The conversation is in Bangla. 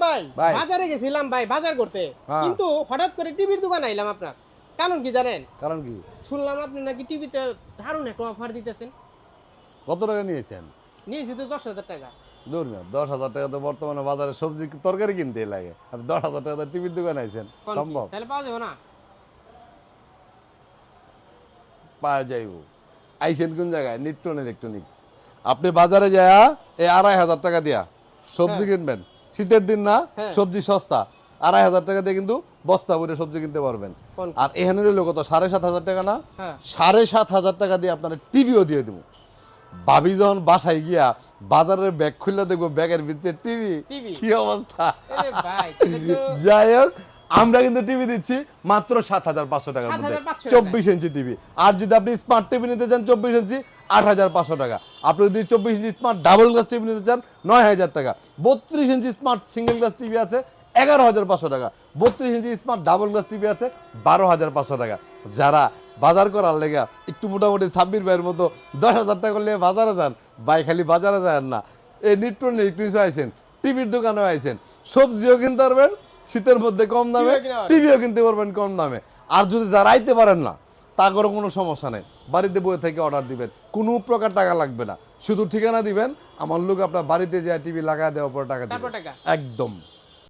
সালাম ভাই। বাজারে গেছিলাম ভাই বাজার করতে। হ্যাঁ। কিন্তু হঠাৎ করে টিভির দোকান আইলাম আপনার। কারণ কি জানেন? কারণ কি? শুনলাম আপনি নাকি টিভিতে দারুণ একটা অফার দিতেছেন। কত টাকা নিয়েছেন? নিয়েছি তো দশ হাজার টাকা। দূর না দশ হাজার টাকা তো বর্তমানে বাজারে সবজি তরকারি কিনতে লাগে। আপনি দশ হাজার টাকা টিভির দোকানে আইছেন সম্ভব? তাহলে পাওয়া যাবে না? পাওয়া যাইব। আইছেন কোন জায়গায়? নিটন ইলেকট্রনিক্স আপনি বাজারে যায় এই আড়াই হাজার টাকা দিয়া সবজি কিনবেন। শীতের দিন না হ্যাঁ। সবজি সস্তা। আড়াই হাজার টাকা দিয়ে কিন্তু বস্তা ভরে সবজি কিনতে পারবেন। আর এখানে রইল কত? সাড়ে সাত হাজার টাকা না? হ্যাঁ। সাড়ে সাত হাজার টাকা দিয়ে আপনার টিভিও দিয়ে দেবো। ভাবি যখন বাসায় গিয়া বাজারের ব্যাগ খুললে দেখব ব্যাগের ভিতরে টিভি। কি অবস্থা? যাই হোক আমরা কিন্তু টিভি দিচ্ছি মাত্র সাত হাজার পাঁচশো টাকার মধ্যে। চব্বিশ ইঞ্চি টিভি আর যদি আপনি স্মার্ট টিভি নিতে চান চব্বিশ ইঞ্চি আট হাজার পাঁচশো টাকা। আপনি যদি চব্বিশ inch smart double glass TV নিতে চান নয় হাজার টাকা। বত্রিশ inch smart single glass TV আছে এগারো হাজার পাঁচশো টাকা। বত্রিশ inch smart double glass TV আছে বারো হাজার পাঁচশো টাকা। যারা বাজার করার লেগা একটু মোটামুটি ছাব্বিশ ভাইয়ের মতো দশ হাজার টাকা করলে বাজারে যান বাই খালি বাজারে যান না। এই নিট্টন ইলেকট্রনিক্স আইছেন টিভির দোকানেও আইসেন সবজিও কিনতে পারবেন শীতের মধ্যে কম দামে টিভিও কিনতে পারবেন কম দামে। আর যদি যারা আইতে পারেন না তা করে কোনো সমস্যা নেই। বাড়িতে বইয়ে থেকে অর্ডার দিবেন। কোনো প্রকার টাকা লাগবে না। শুধু ঠিকানা দিবেন আমার লোক আপনার বাড়িতে যে টিভি লাগায় দেওয়ার পর টাকা দেবে। দিবেন একদম।